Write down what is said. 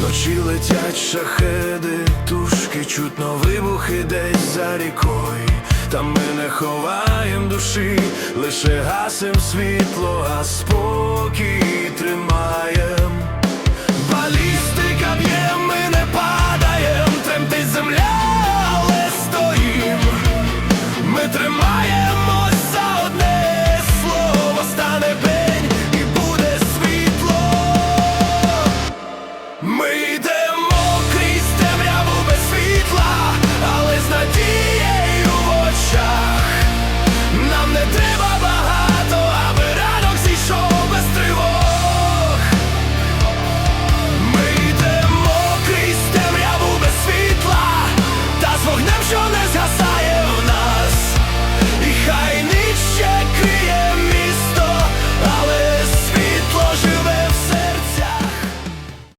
Вночі летять шахеди, тушки, чутно вибухи десь за рікою. Там ми не ховаєм душі, лише гасим світло, спокій день